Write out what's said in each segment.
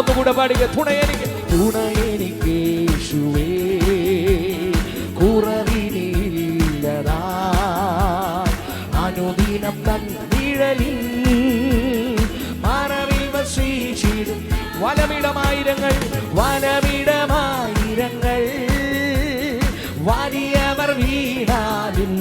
ഒന്നുകൂടെ പാടുക തുണയെനിക്ക് തുണയെനിക്ക് യേശുവേ കുറവിനില്ലതാ. അനുദിനം തൻ നിഴലിൽ മറവിൽ വസിച്ചിടും വലമിടമായിരങ്ങൾ വലമിടമായിരങ്ങൾ വലിയവർ വീണാലും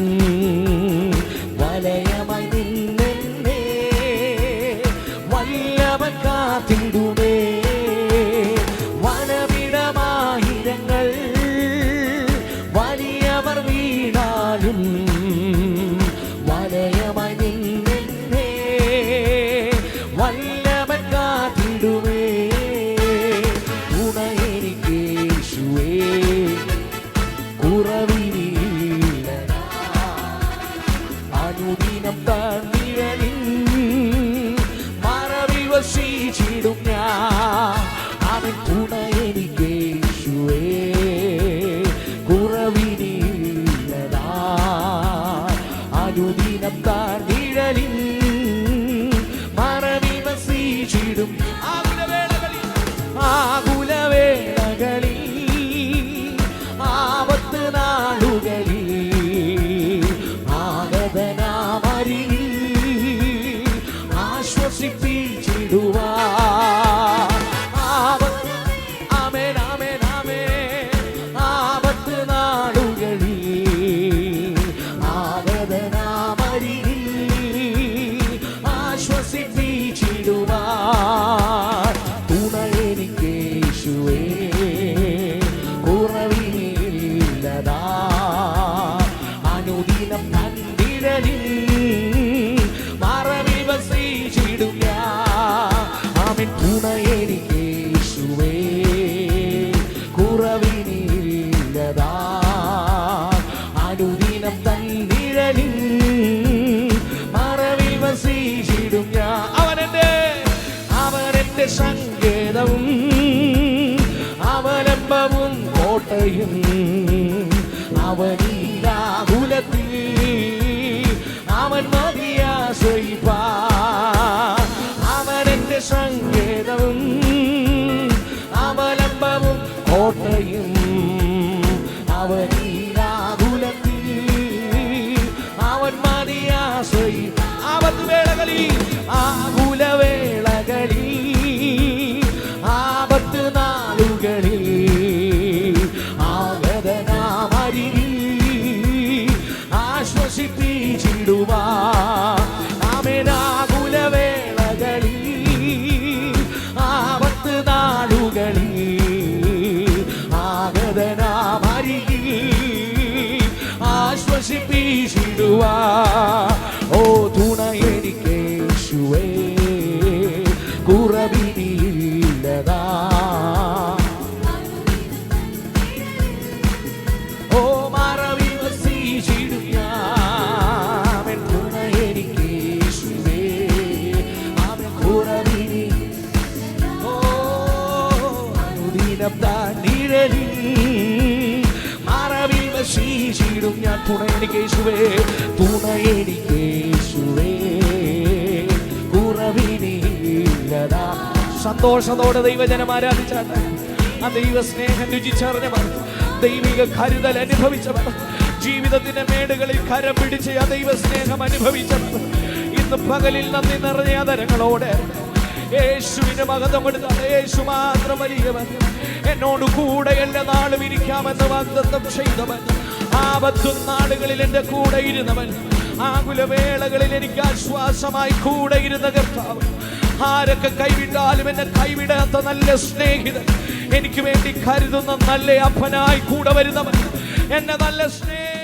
വീണ്ടും ആ അവനീ നിലത്താൻ നിഴലിൽ മാറവിൽ വശീശിടും ഞാൻ തുണയെനിക്കേശുവേ തുണയെനിക്കേശുവേ കുറവിനില്ലതാ. സന്തോഷത്തോടെ ദൈവജനം ആരാധിച്ചാണ് ആ ദൈവ സ്നേഹം രുചിച്ചറിഞ്ഞവർ ദൈവിക കരുതൽ അനുഭവിച്ചവർ ജീവിതത്തിന്റെ മേടുകളിൽ കരം പിടിച്ച് ആ ദൈവ സ്നേഹം അനുഭവിച്ചവർ ഇന്ന് പകലിൽ നന്ദി നിറഞ്ഞ ആദരങ്ങളോടെ യേശുവിന്റെ മഹത്വമെടുത്ത യേശു മാത്രം വലിയവൻ. എന്നോട് കൂടെ എല്ലാ നാളും ഇരിക്കാമെന്ന് വാഗ്ദത്തം ചെയ്തവൻ. ആപത്തും നാടുകളിൽ എന്റെ കൂടെ ഇരുന്നവൻ. ആകുലവേളകളിൽ എനിക്ക് ആശ്വാസമായി കൂടെ ഇരുന്ന കർത്താവ്. ആരൊക്കെ കൈവിട്ടാലും എന്നെ കൈവിടാത്ത നല്ല സ്നേഹിതൻ. എനിക്ക് വേണ്ടി കരുതുന്ന നല്ല അപ്പനായി കൂടെ വരുന്നവൻ. എന്നെ നല്ല സ്നേഹ